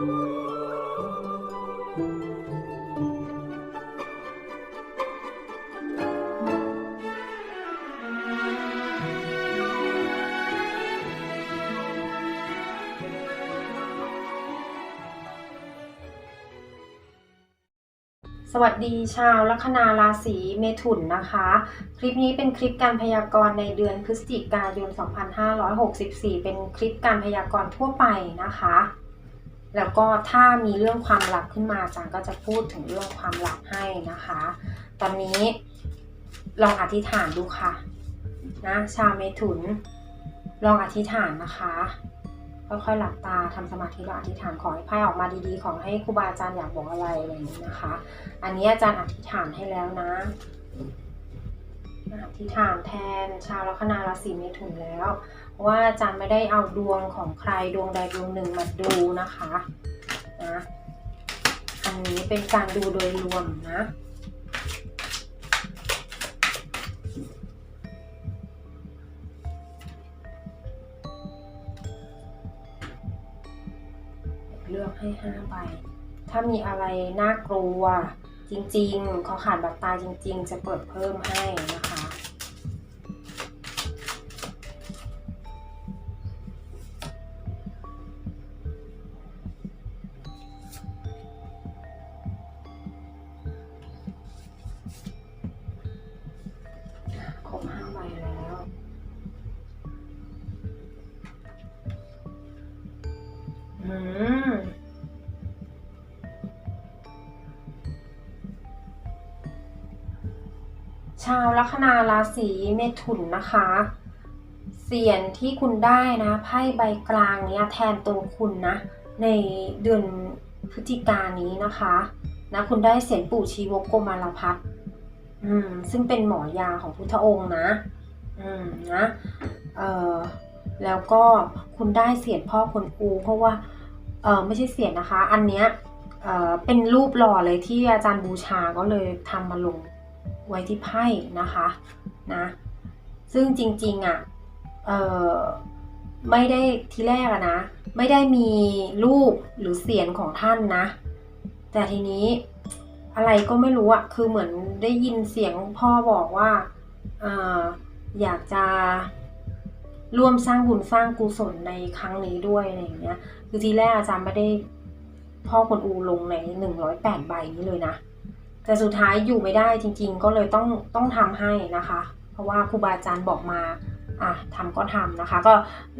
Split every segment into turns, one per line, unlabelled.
สวัสดีชาวลัคนาราศีเมถุนนะคะ คลิปนี้เป็นคลิปการพยากรณ์ในเดือนพฤศจิกายน 2564 เป็นคลิปการพยากรณ์ทั่วไปนะคะ แล้วก็ถ้ามีเรื่องความลับขึ้นมาอาจารย์ก็จะพูดถึงเรื่องความลับให้นะคะ ตอนนี้ลองอธิษฐานดูค่ะนะชาวเมถุน ลองอธิษฐานนะคะค่อยๆหลับตาทำสมาธิแล้วอธิษฐานขอให้ไพ่ออกมาดีๆ ขอให้ครูบาอาจารย์อยากบอกอะไรอะไรอย่างนี้นะคะ อันนี้อาจารย์อธิษฐานให้แล้วนะอธิษฐานแทนชาวลัคนาราศีเมถุนแล้ว ราะว่าอาจารย์ไม่ได้เอาดวงของใครดวงใดดวงหนึ่งมาดูนะคะนะอันนี้เป็นการดูโดยรวมนะเลือกให้ห้าใบ ถ้ามีอะไรน่ากลัวจริงๆขาขาดแบบตายจริงๆ จะเปิดเพิ่มให้นะาวลัคนาราศีเมถุนนะคะ เสียงที่คุณได้นะไพ่ใบกลางเนี้ยแทนตัวคุณนะ ในเดือนพฤศจิกานี้นะคะนะคุณได้เสียงปู่ชีวกโกมารพัฒน์อืมซึ่งเป็นหมอยาของพุทธองค์นะ อืมนะเออแล้วก็คุณได้เสียงพ่อคนอู เพราะว่าเออไม่ใช่เสียงนะคะ อันเนี้ยเออเป็นรูปหล่อเลยที่อาจารย์บูชาก็เลยทำมาลง ไว้ที่ไพ่นะคะนะซึ่งจริงๆอะเออไม่ได้ทีแรกอะนะ ไม่ได้มีรูปหรือเสียงของท่านนะ แต่ทีนี้อะไรก็ไม่รู้อะคือเหมือนได้ยินเสียงพ่อบอกว่าออยากจะร่วมสร้างบุญสร้างกุศลในครั้งนี้ด้วยอะไรอย่างเงี้ย คือทีแรกอาจารย์ไม่ได้พ่อคนอูลงในหนึ่งร้อยแปดใบนี้เลยนะ แต่สุดท้ายอยู่ไม่ได้จริง ๆ ก็เลยต้องต้องทำให้นะคะ เพราะว่าครูบาอาจารย์บอกมาอะทำก็ทำนะคะ ก็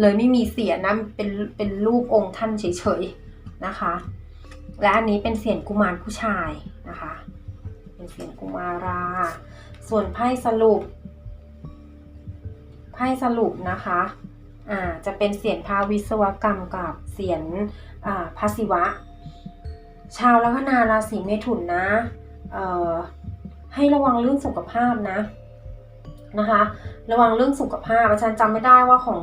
เลยไม่มีเสียนะเป็นเป็นรูปองค์ท่านเฉยๆนะคะ และอันนี้เป็นเสียงกุมารผู้ชายนะคะ เป็นเสียงกุมารา ส่วนไพ่สรุปไพ่สรุปนะคะอ่าจะเป็นเสียงพาวิศวกรรมกับเสียงอ่าพระศิวะ ชาวลัคนาราศีเมถุนนะ ให้ระวังเรื่องสุขภาพนะนะคะ ระวังเรื่องสุขภาพอาจารย์จำไม่ได้ว่าของ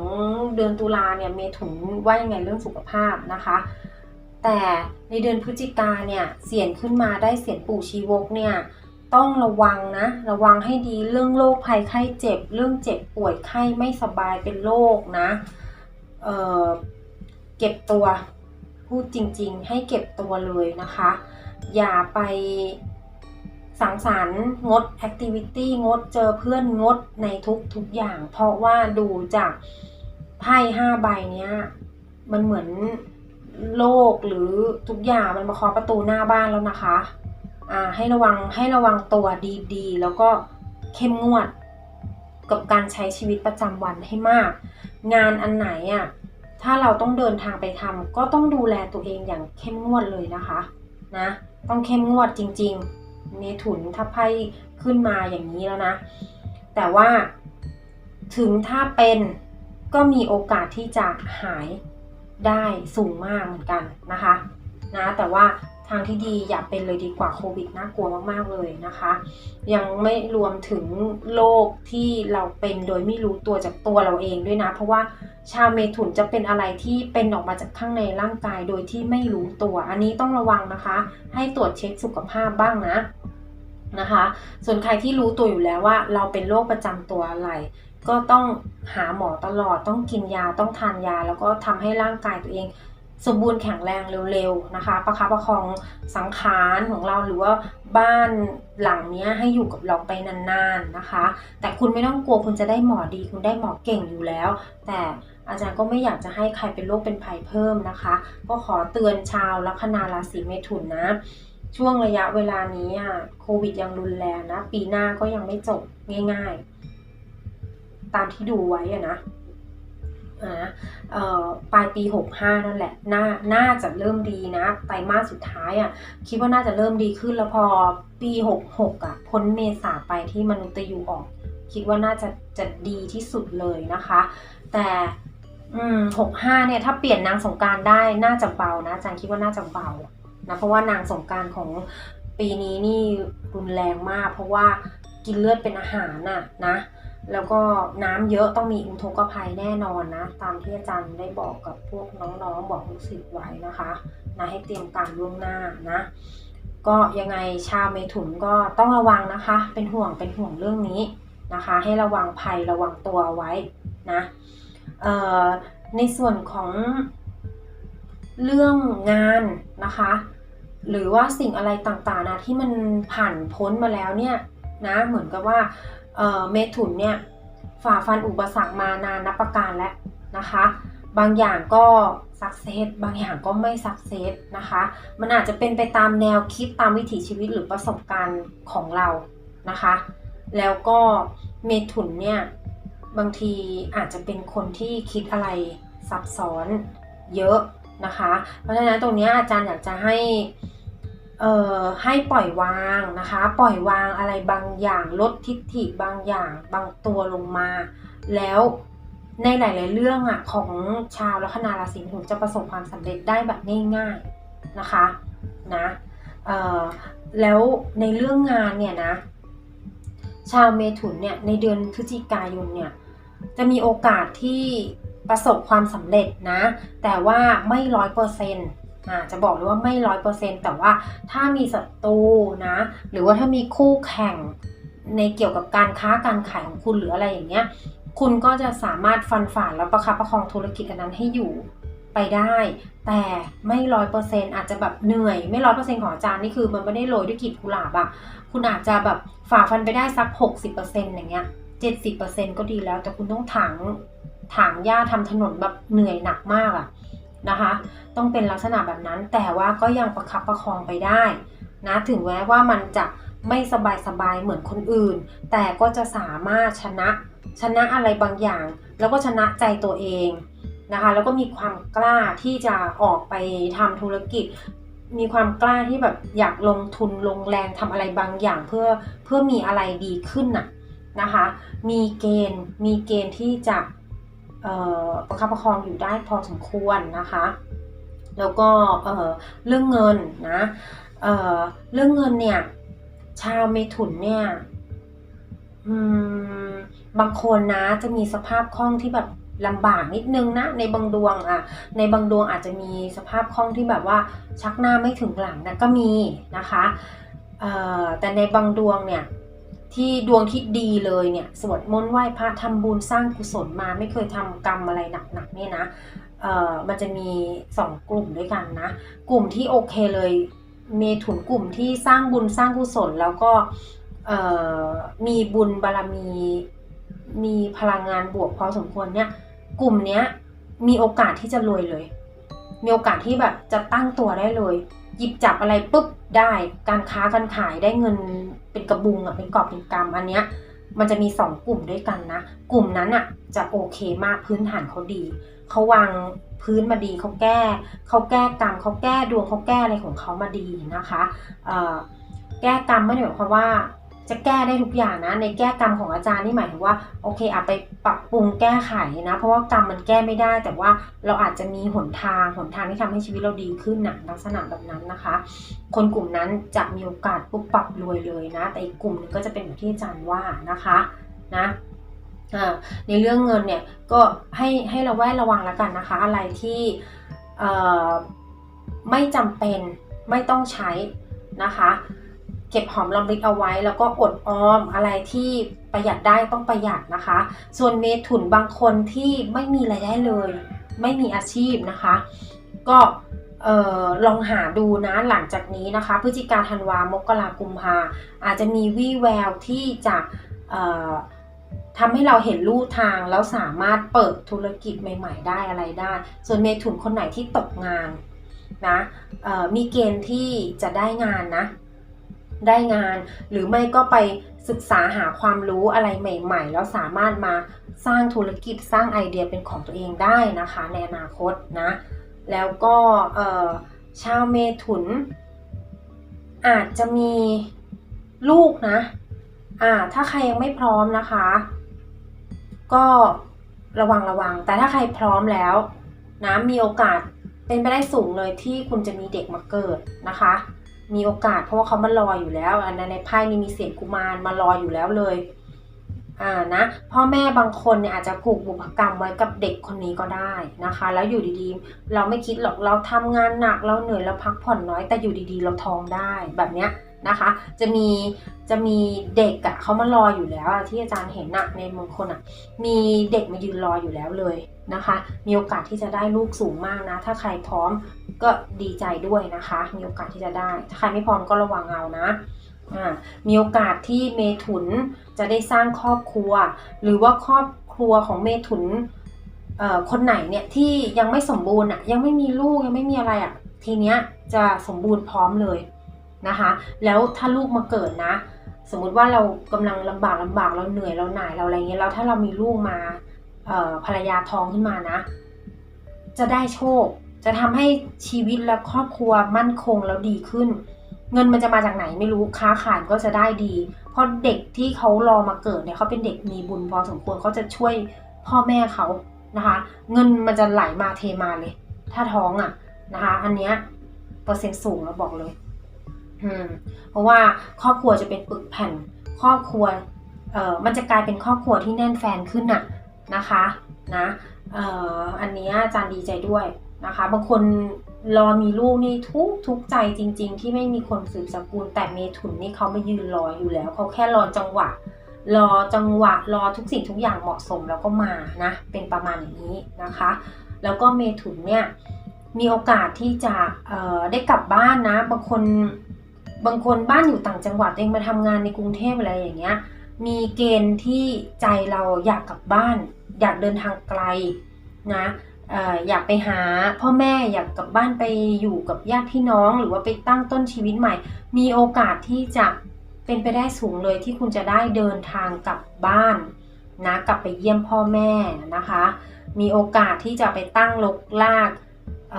เดือนตุลาเนี่ยเมถุนว่ายังไงเรื่องสุขภาพนะคะ แต่ในเดือนพฤศจิกาเนี่ยเสียงขึ้นมาได้เสียงปู่ชีวกเนี่ยต้องระวังนะ ระวังให้ดีเรื่องโรคภัยไข้เจ็บ เรื่องเจ็บป่วยไข้ไม่สบายเป็นโรคนะเเก็บตัวพูดจริงๆ ให้เก็บตัวเลยนะคะ อย่าไป สังสรรค์งดแอคทิวิตี้งดเจอเพื่อนงดในทุกทุกอย่าง เพราะว่าดูจากไพ่ห้าใบเนี้ย มันเหมือนโลกหรือทุกอย่างมันมาเคาะประตูหน้าบ้านแล้วนะคะ อ่าให้ระวังให้ระวังตัวดีๆ แล้วก็เข้มงวดกับการใช้ชีวิตประจำวันให้มาก งานอันไหนอะถ้าเราต้องเดินทางไปทำก็ต้องดูแลตัวเองอย่างเข้มงวดเลยนะคะ นะ ต้องเข้มงวดจริง ๆ เมถุนถ้าไพ่ขึ้นมาอย่างนี้แล้วนะ แต่ว่าถึงถ้าเป็นก็มีโอกาสที่จะหายได้สูงมากเหมือนกันนะคะนะแต่ว่า ทางที่ดีอย่าเป็นเลยดีกว่าโควิดน่ากลัวมากๆเลยนะคะ ยังไม่รวมถึงโรคที่เราเป็นโดยไม่รู้ตัวจากตัวเราเองด้วยนะ เพราะว่าชาวเมถุนจะเป็นอะไรที่เป็นออกมาจากข้างในร่างกายโดยที่ไม่รู้ตัว อันนี้ต้องระวังนะคะ ให้ตรวจเช็คสุขภาพบ้างนะนะคะ ส่วนใครที่รู้ตัวอยู่แล้วว่า เราเป็นโรคประจำตัวอะไร ก็ต้องหาหมอตลอดต้องกินยาต้องทานยา แล้วก็ทำให้ร่างกายตัวเอง สมบูรณ์แข็งแรงเร็วๆนะคะ ประคับประคองสังขารของเราหรือว่าบ้านหลังนี้ให้อยู่กับเราไปนานๆนะคะ แต่คุณไม่ต้องกลัวคุณจะได้หมอดี คุณได้หมอเก่งอยู่แล้ว แต่อาจารย์ก็ไม่อยากจะให้ใครเป็นโรคเป็นภัยเพิ่มนะคะ ก็ขอเตือนชาวลัคนาราศีเมถุนนะ ช่วงระยะเวลานี้อะโควิดยังรุนแรงนะ ปีหน้าก็ยังไม่จบง่าย ๆ ตามที่ดูไว้อะนะ อ่าเอ่อปลายปี 65 นั่นแหละน่าน่าจะเริ่มดีนะไตรมาสสุดท้ายอะคิดว่าน่าจะเริ่มดีขึ้นแล้วพอปี 66 อะ พ้นเมษาไปที่มนุษย์ยูออก คิดว่าน่าจะจะดีที่สุดเลยนะคะ แต่อืม65เนี่ยถ้าเปลี่ยนนางสงการได้น่าจะเบานะอาจารย์คิดว่าน่าจะเบานะเพราะว่านางสงการของปีนี้นี่รุนแรงมาก เพราะว่ากินเลือดเป็นอาหารน่ะนะ แล้วก็น้ำเยอะต้องมีอุทกภัยแน่นอนนะ ตามที่อาจารย์ได้บอกกับพวกน้องๆ บอกลูกศิษย์ไว้นะคะนะให้เตรียมการล่วงหน้านะก็ยังไงชาวเมถุนก็ต้องระวังนะคะ เป็นห่วงเป็นห่วงเรื่องนี้นะคะ ให้ระวังภัยระวังตัวไว้นะในส่วนของเรื่องงานนะคะ หรือว่าสิ่งอะไรต่างๆนะที่มันผ่านพ้นมาแล้วเนี่ยนะเหมือนกับว่า เมถุนเนี่ยฝ่าฟันอุปสรรคมานานนับประการแล้วนะคะ บางอย่างก็สักเซสบางอย่างก็ไม่สักเซสนะคะ มันอาจจะเป็นไปตามแนวคิดตามวิถีชีวิตหรือประสบการณ์ของเรานะคะ แล้วก็เมถุนเนี่ยบางทีอาจจะเป็นคนที่คิดอะไรซับซ้อนเยอะนะคะ เพราะฉะนั้นตรงนี้อาจารย์อยากจะให้ ให้ปล่อยวางนะคะ ปล่อยวางอะไรบางอย่างลดทิฐิบางอย่างบางตัวลงมา แล้วในหลาย ๆ เรื่องอะของชาวลัคนาราศีถุนจะประสบความสำเร็จได้แบบง่ายๆนะคะนะเออแล้วในเรื่องงานเนี่ยนะ ชาวเมถุนเนี่ยในเดือนพฤศจิกายนเนี่ยจะมีโอกาสที่ประสบความสำเร็จนะ แต่ว่าไม่ร้อยเปอร์เซ็นต์ จะบอกเลยว่าไม่ร้อยเปอร์เซ็นต์แต่ว่าถ้ามีศัตรูนะ หรือว่าถ้ามีคู่แข่งในเกี่ยวกับการค้าการขายของคุณหรืออะไรอย่างเงี้ย คุณก็จะสามารถฟันฝ่าแล้วประคับประคองธุรกิจอันนั้นให้อยู่ไปได้ แต่ไม่ร้อยเปอร์เซ็นต์อาจจะแบบเหนื่อย ไม่ร้อยเปอร์เซ็นต์ของอาจารย์นี่คือมันไม่ได้โรยด้วยกลีบกุหลาบอะคุณอาจจะแบบฝ่าฟันไปได้สัก 60%อย่างเงี้ย70%ก็ดีแล้ว แต่คุณต้องถางถางหญ้าทำถนนแบบเหนื่อยหนักมากอะ นะคะ ต้องเป็นลักษณะแบบนั้น แต่ว่าก็ยังประคับประคองไปได้นะถึงแม้ว่ามันจะไม่สบายสบายเหมือนคนอื่น แต่ก็จะสามารถชนะชนะอะไรบางอย่าง แล้วก็ชนะใจตัวเองนะคะ แล้วก็มีความกล้าที่จะออกไปทำธุรกิจ มีความกล้าที่แบบอยากลงทุนลงแรงทำอะไรบางอย่างเพื่อเพื่อมีอะไรดีขึ้นน่ะนะคะ มีเกณฑ์มีเกณฑ์ที่จะ ประคับประคองอยู่ได้พอสมควรนะคะ แล้วก็เเรื่องเงินนะเเรื่องเงินเนี่ย ชาวเมถุนเนี่ยบางคนนะจะมีสภาพคล่องที่แบบลำบากนิดนึงนะในบางดวงอะในบางดวงอาจจะมีสภาพคล่องที่แบบว่าชักหน้าไม่ถึงหลังนะก็มีนะคะแต่ในบางดวงเนี่ย ที่ดวงที่ดีเลยเนี่ยสวดมนต์ไหว้พระทำบุญสร้างกุศลมาไม่เคยทำกรรมอะไรหนักๆเนี่ยนะเอ่อมันจะมีสองกลุ่มด้วยกันนะ กลุ่มที่โอเคเลยเมถุนกลุ่มที่สร้างบุญสร้างกุศลแล้วก็เอ่อมีบุญบารมีมีพลังงานบวกพอสมควรเนี่ยกลุ่มเนี้ยมีโอกาสที่จะรวยเลย มีโอกาสที่แบบจะตั้งตัวได้เลย หยิบจับอะไรปุ๊บได้การค้าการขายได้เงิน เป็นกระบุงอะเป็นกรอบเป็นกำอันเนี้ยมันจะมีสองกลุ่มด้วยกันนะ กลุ่มนั้นอะจะโอเคมากพื้นฐานเขาดีเขาวางพื้นมาดีเขาแก้เขาแก้กรรมเขาแก้ดวงเขาแก้อะไรของเขามาดีนะคะแก้กรรมไม่ได้หมายความว่า จะแก้ได้ทุกอย่างนะ ในแก้กรรมของอาจารย์นี่หมายถึงว่าโอเคอาจไปปรับปรุงแก้ไขนะ เพราะว่ากรรมมันแก้ไม่ได้ แต่ว่าเราอาจจะมีหนทางหนทางที่ทำให้ชีวิตเราดีขึ้นนะลักษณะแบบนั้นนะคะ คนกลุ่มนั้นจะมีโอกาสปุ๊บปรับรวยเลยนะ แต่อีกกลุ่มหนึงก็จะเป็นแบบที่อาจารย์ว่านะคะนะในเรื่องเงินเนี่ยก็ให้ให้เราแวดระวังแล้วกันนะคะ อะไรที่ไม่จำเป็นไม่ต้องใช้นะคะ เก็บหอมรอมริบเอาไว้ แล้วก็อดออมอะไรที่ประหยัดได้ต้องประหยัดนะคะ ส่วนเมถุนบางคนที่ไม่มีรายได้เลย ไม่มีอาชีพนะคะ ก็ออลองหาดูนะหลังจากนี้นะคะพฤศจิกาธันวามกรากุมภาอาจจะมีวี่แววที่จะทำให้เราเห็นลู่ทางแล้วสามารถเปิดธุรกิจใหม่ ๆ ได้อะไรได้ ส่วนเมถุนคนไหนที่ตกงานนะมีเกณฑ์ที่จะได้งานนะ ได้งาน หรือไม่ก็ไปศึกษาหาความรู้อะไรใหม่ ๆ แล้วสามารถมาสร้างธุรกิจสร้างไอเดียเป็นของตัวเองได้นะคะ ในอนาคตนะ แล้วก็เออชาวเมถุน อาจจะมีลูกนะอ่าถ้าใครยังไม่พร้อมนะคะ ก็ระวังระวัง แต่ถ้าใครพร้อมแล้วนะมีโอกาสเป็นไปได้สูงเลยที่คุณจะมีเด็กมาเกิดนะคะ มีโอกาสเพราะว่าเขามารออยู่แล้วอันในไพ่นี่มีเสียงกุมารมารออยู่แล้วเลยอ่านะพ่อแม่บางคนเนี่ยอาจจะผูกบุพกรรมไว้กับเด็กคนนี้ก็ได้นะคะ แล้วอยู่ดีๆ เราไม่คิดหรอกเราทำงานหนักเราเหนื่อยเราพักผ่อนน้อยแต่อยู่ดีๆ เราท้องได้แบบเนี้ยนะคะ จะมีจะมีเด็กอะเขามารออยู่แล้วที่อาจารย์เห็นอะในบางคนอะมีเด็กมายืนรออยู่แล้วเลย นะคะ มีโอกาสที่จะได้ลูกสูงมากนะ ถ้าใครพร้อมก็ดีใจด้วยนะคะ มีโอกาสที่จะได้ ถ้าใครไม่พร้อมก็ระวังเอานะมีโอกาสที่เมถุนจะได้สร้างครอบครัว หรือว่าครอบครัวของเมถุนคนไหนเนี่ยที่ยังไม่สมบูรณ์อะยังไม่มีลูกยังไม่มีอะไรอะทีเนี้ยจะสมบูรณ์พร้อมเลยนะคะ แล้วถ้าลูกมาเกิดนะ สมมุติว่าเรากำลังลำบากลำบากเราเหนื่อยเราหน่ายเราอะไรเงี้ยแล้วถ้าเรามีลูกมา ภรรยาท้องขึ้นมานะ จะได้โชค จะทำให้ชีวิตและครอบครัวมั่นคงแล้วดีขึ้น เงินมันจะมาจากไหนไม่รู้ค้าขายก็จะได้ดี เพราะเด็กที่เขารอมาเกิดเนี่ยเขาเป็นเด็กมีบุญพอสมควรเขาจะช่วยพ่อแม่เขานะคะ เงินมันจะไหลมาเทมาเลย ถ้าท้องอะนะคะ อันเนี้ยเปอร์เซ็นต์สูงแล้วบอกเลย อืม เพราะว่าครอบครัวจะเป็นปึกแผ่น ครอบครัว เอ่อ มันจะกลายเป็นครอบครัวที่แน่นแฟนขึ้นน่ะ นะคะนะเอ่ออันนี้อาจารย์ดีใจด้วยนะคะ บางคนรอมีลูกนี่ทุกทุกใจจริง ๆ ที่ไม่มีคนสืบสกุลแต่เมถุนนี่เขาไม่ยืนรออยู่แล้ว เขาแค่รอจังหวะ รอจังหวะ รอทุกสิ่งทุกอย่างเหมาะสมแล้วก็มานะ เป็นประมาณอย่างนี้นะคะ แล้วก็เมถุนเนี่ยมีโอกาสที่จะได้กลับบ้านนะ บางคนบางคนบ้านอยู่ต่างจังหวัดเองมาทำงานในกรุงเทพอะไรอย่างเงี้ย มีเกณฑ์ที่ใจเราอยากกลับบ้าน อยากเดินทางไกลนะอยากไปหาพ่อแม่อยากกลับบ้านไปอยู่กับญาติพี่น้อง หรือว่าไปตั้งต้นชีวิตใหม่ มีโอกาสที่จะเป็นไปได้สูงเลยที่คุณจะได้เดินทางกลับบ้านนะกลับไปเยี่ยมพ่อแม่นะคะ มีโอกาสที่จะไปตั้งลกลากเ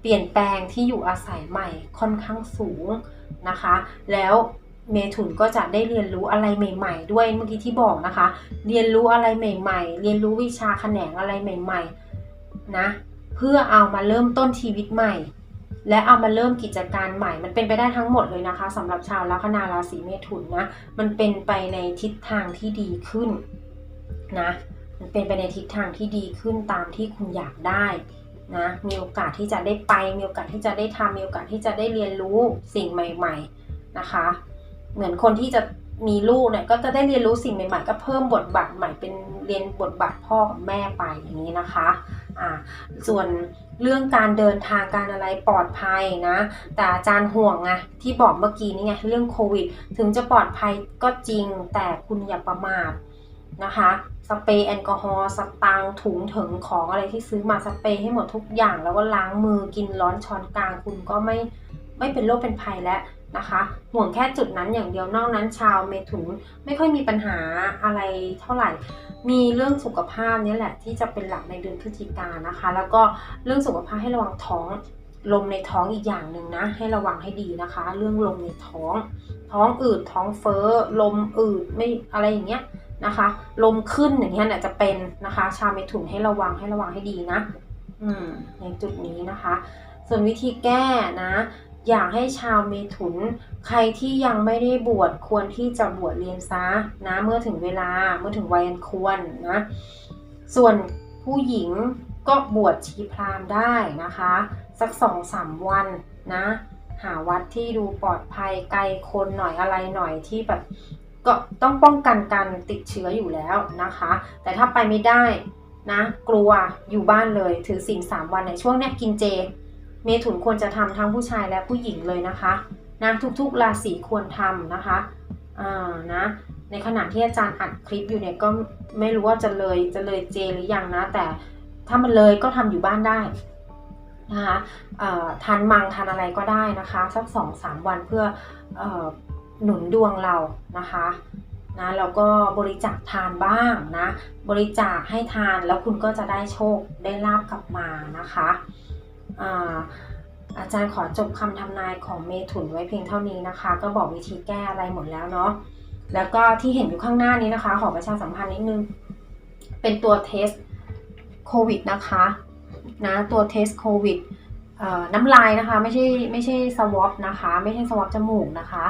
เปลี่ยนแปลงที่อยู่อาศัยใหม่ค่อนข้างสูงนะคะ แล้ว เมถุนก็จะได้เรียนรู้อะไรใหม่ ๆ ด้วยเมื่อกี้ที่บอกนะคะ เรียนรู้อะไรใหม่ ๆ เรียนรู้วิชาแขนงอะไรใหม่ ๆ นะ เพื่อเอามาเริ่มต้นชีวิตใหม่ และเอามาเริ่มกิจการใหม่ มันเป็นไปได้ทั้งหมดเลยนะคะสำหรับชาวลัคนาราศีเมถุนนะ มันเป็นไปในทิศทางที่ดีขึ้นนะมันเป็นไปในทิศทางที่ดีขึ้นตามที่คุณอยากได้นะมีโอกาสที่จะได้ไป มีโอกาสที่จะได้ทำมีโอกาสที่จะได้เรียนรู้สิ่งใหม่ ๆนะคะ เหมือนคนที่จะมีลูกเนี่ยก็จะได้เรียนรู้สิ่งใหม่ๆ ก็เพิ่มบทบาทใหม่เป็นเรียนบทบาทพ่อกับแม่ไปอย่างนี้นะคะอ่าส่วนเรื่องการเดินทางการอะไรปลอดภัยนะ แต่อาจารย์ห่วงไงที่บอกเมื่อกี้นี่ไงเรื่องโควิด ถึงจะปลอดภัยก็จริงแต่คุณอย่าประมาทนะคะ สเปรย์แอลกอฮอล์สตางถุงถึงของอะไรที่ซื้อมาสเปรย์ให้หมดทุกอย่าง แล้วก็ล้างมือกินร้อนช้อนกลางคุณก็ไม่ไม่เป็นโรคเป็นภัยแล้ว นะคะห่วงแค่จุดนั้นอย่างเดียวนอกนั้นชาวเมถุนไม่ค่อยมีปัญหาอะไรเท่าไหร่ มีเรื่องสุขภาพนี่แหละที่จะเป็นหลักในเดือนพฤศจิกานนะคะ แล้วก็เรื่องสุขภาพให้ระวังท้องลมในท้องอีกอย่างหนึ่งนะ ให้ระวังให้ดีนะคะ เรื่องลมในท้อง ท้องอืดท้องเฟ้อลมอืดไม่อะไรอย่างเงี้ยนะคะ ลมขึ้นอย่างเงี้ยเนี่ยจะเป็นนะคะ ชาวเมถุนให้ระวังให้ระวังให้ดีนะ อืมในจุดนี้นะคะ ส่วนวิธีแก้นะ อยากให้ชาวเมถุน ใครที่ยังไม่ได้บวชควรที่จะบวชเรียนซะนะเมื่อถึงเวลาเมื่อถึงวัยอันควรนะส่วนผู้หญิงก็บวชชีพราหมณ์ได้นะคะ สักสองสามวันนะ หาวัดที่ดูปลอดภัยไกลคนหน่อยอะไรหน่อยที่แบบก็ต้องป้องกันการติดเชื้ออยู่แล้วนะคะ แต่ถ้าไปไม่ได้นะ กลัวอยู่บ้านเลยถือศีลสามวันในช่วงเนี้ยกินเจ เมถุนควรจะทำทั้งผู้ชายและผู้หญิงเลยนะคะนะทุกๆราศีควรทำนะคะอ่านะในขณะที่อาจารย์อัดคลิปอยู่เนี่ยก็ไม่รู้ว่าจะเลยจะเลยเจหรือยังนะ แต่ถ้ามันเลยก็ทำอยู่บ้านได้นะคะอ่อทานมังทานอะไรก็ได้นะคะสักสองสามวันเพื่ออหนุนดวงเรานะคะนะแล้วก็บริจาคทานบ้างนะบริจาคให้ทานแล้วคุณก็จะได้โชคได้ลาบกลับมานะคะ อาจารย์ขอจบคำทำนายของเมถุนไว้เพียงเท่านี้นะคะ ก็บอกวิธีแก้อะไรหมดแล้วเนาะแล้วก็ที่เห็นอยู่ข้างหน้านี้นะคะ ขอประชาสัมพันธ์นิดนึง เป็นตัวเทสโควิดนะคะนะตัวเทสโควิดน้ำลายนะคะ ไม่ใช่ไม่ใช่สวอปนะคะ ไม่ใช่สวอปจมูกนะคะ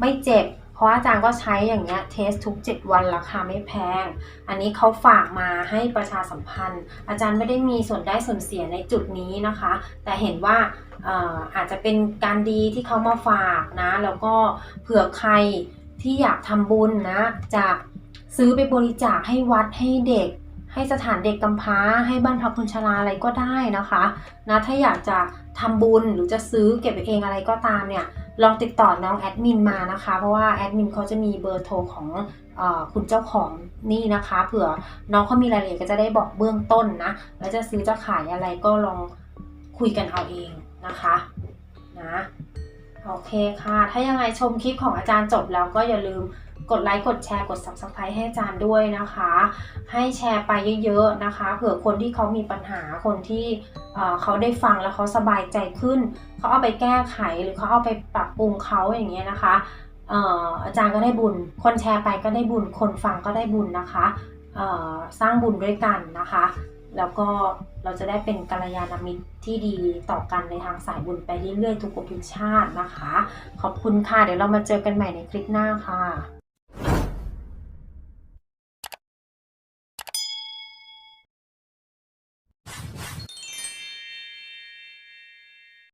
ไม่เจ็บ เพราะอาจารย์ก็ใช้อย่างเงี้ยเทสทุก 7 วันราคาไม่แพง อันนี้เขาฝากมาให้ประชาสัมพันธ์ อาจารย์ไม่ได้มีส่วนได้ส่วนเสียในจุดนี้นะคะ แต่เห็นว่าอออาจจะเป็นการดีที่เขามาฝากนะ แล้วก็เผื่อใครที่อยากทำบุญนะ จะซื้อไปบริจาคให้วัดให้เด็ก ให้สถานเด็กกำพร้า ให้บ้านพักคนชราอะไรก็ได้นะคะนะถ้าอยากจะทำบุญหรือจะซื้อเก็บไปเองอะไรก็ตามเนี่ย ลองติดต่อน้องแอดมินมานะคะ เพราะว่าแอดมินเขาจะมีเบอร์โทรของอคุณเจ้าของนี่นะคะ เผื่อน้องเขามีรายละเอียดก็จะได้บอกเบื้องต้นนะ แล้วจะซื้อจะขายอะไรก็ลองคุยกันเอาเองนะคะนะโอเคค่ะ ถ้ายังไงชมคลิปของอาจารย์จบแล้วก็อย่าลืม กดไลค์กดแชร์กด subscribe ให้อาจารย์ด้วยนะคะ ให้แชร์ไปเยอะๆนะคะ เผื่อคนที่เขามีปัญหาคนที่เขาได้ฟังแล้วเขาสบายใจขึ้น เขาเอาไปแก้ไขหรือเขาเอาไปปรับปรุงเขาอย่างเงี้ยนะคะอาจารย์ก็ได้บุญ คนแชร์ไปก็ได้บุญ คนฟังก็ได้บุญนะคะสร้างบุญด้วยกันนะคะ แล้วก็เราจะได้เป็นกัลยาณมิตรที่ดีต่อกันในทางสายบุญไปเรื่อยๆทุกภพทุกชาตินะคะ ขอบคุณค่ะ เดี๋ยวเรามาเจอกันใหม่ในคลิปหน้าค่ะ